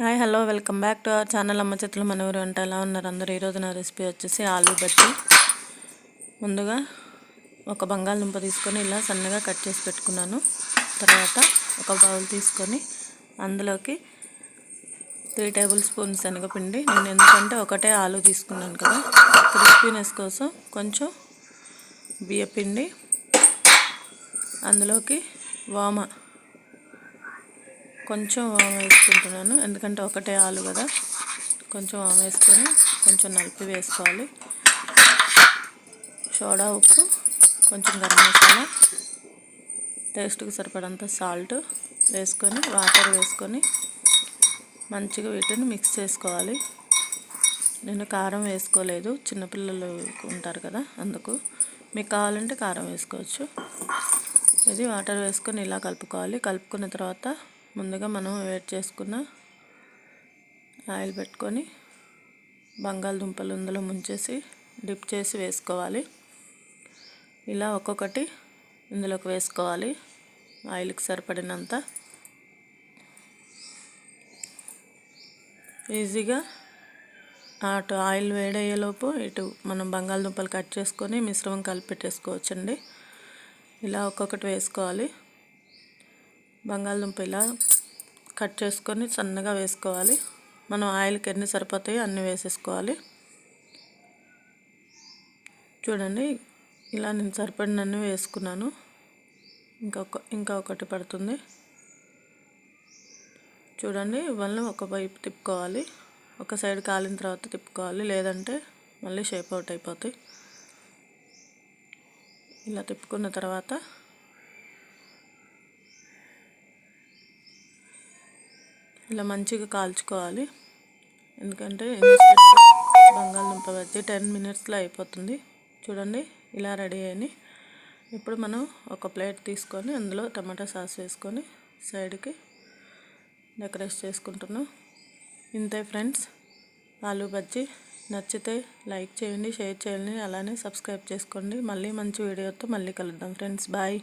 Hi hello welcome back to our channel. అమ్మ చేతులు మనవరు అంటే ఎలా ఉన్నారు? అందరూ ఈరోజు నా రెసిపీ వచ్చేసి ఆలు బజ్జీ. ముందుగా ఒక బంగాళదుంప తీసుకొని ఇలా సన్నగా కట్ చేసి పెట్టుకున్నాను. తర్వాత ఒక బౌల్ తీసుకొని అందులోకి త్రీ టేబుల్ స్పూన్ శనగపిండి. నేను ఎందుకంటే ఒకటే ఆలు తీసుకున్నాను కదా. క్రిస్పీనెస్ కోసం కొంచెం బియ్యపిండి అందులోకి వామ కొంచెం వామ వేసుకుంటున్నాను. ఎందుకంటే ఒకటే ఆలు కదా. కొంచెం వామ వేసుకొని కొంచెం నలిపి వేసుకోవాలి. సోడా ఉప్పు కొంచెం గరం మసాలా టేస్ట్కి సరిపడంత సాల్ట్ వేసుకొని వాటర్ వేసుకొని మంచిగా వీటిని మిక్స్ చేసుకోవాలి. నేను కారం వేసుకోలేదు. చిన్నపిల్లలు ఉంటారు కదా అందుకు. మీకు కావాలంటే కారం వేసుకోవచ్చు. ఇది వాటర్ వేసుకొని ఇలా కలుపుకోవాలి. కలుపుకున్న తర్వాత ముందుగా మనం వేడి చేసుకున్న ఆయిల్ పెట్టుకొని బంగాళదుంపలు ఇందులో ముంచేసి డిప్ చేసి వేసుకోవాలి. ఇలా ఒక్కొక్కటి ఇందులోకి వేసుకోవాలి ఆయిల్కి సరిపడినంత. ఈజీగా అటు ఆయిల్ వేడయ్యేలోపు ఇటు మనం బంగాళదుంపలు కట్ చేసుకొని మిశ్రమం కలిపి పెట్టేసుకోవచ్చండి. ఇలా ఒక్కొక్కటి వేసుకోవాలి. బంగాళదుంప ఇలా కట్ చేసుకొని సన్నగా వేసుకోవాలి. మనం ఆయిల్కి ఎన్ని సరిపోతాయో అన్నీ వేసేసుకోవాలి. చూడండి ఇలా నేను సరిపడినన్ని వేసుకున్నాను. ఇంకొక ఇంకా ఒకటి పడుతుంది. చూడండి ఇవన్నీ ఒక వైపు తిప్పుకోవాలి. ఒక సైడ్ కాలిన తర్వాత తిప్పుకోవాలి. లేదంటే మళ్ళీ షేప్ అవుట్ అయిపోతాయి. ఇలా తిప్పుకున్న తర్వాత ఇలా మంచిగా కాల్చుకోవాలి. ఎందుకంటే బంగాళదుంప వచ్చి టెన్ మినిట్స్లో అయిపోతుంది. చూడండి ఇలా రెడీ అయ్యి ఇప్పుడు మనం ఒక ప్లేట్ తీసుకొని అందులో టమాటా సాస్ వేసుకొని సైడ్కి డెకరేట్ చేసుకుంటున్నాం. ఇంతే ఫ్రెండ్స్. ఆలు బజ్జీ నచ్చితే లైక్ చేయండి షేర్ చేయండి అలానే సబ్స్క్రైబ్ చేసుకోండి. మళ్ళీ మంచి వీడియోతో మళ్ళీ కలుద్దాం ఫ్రెండ్స్. బాయ్.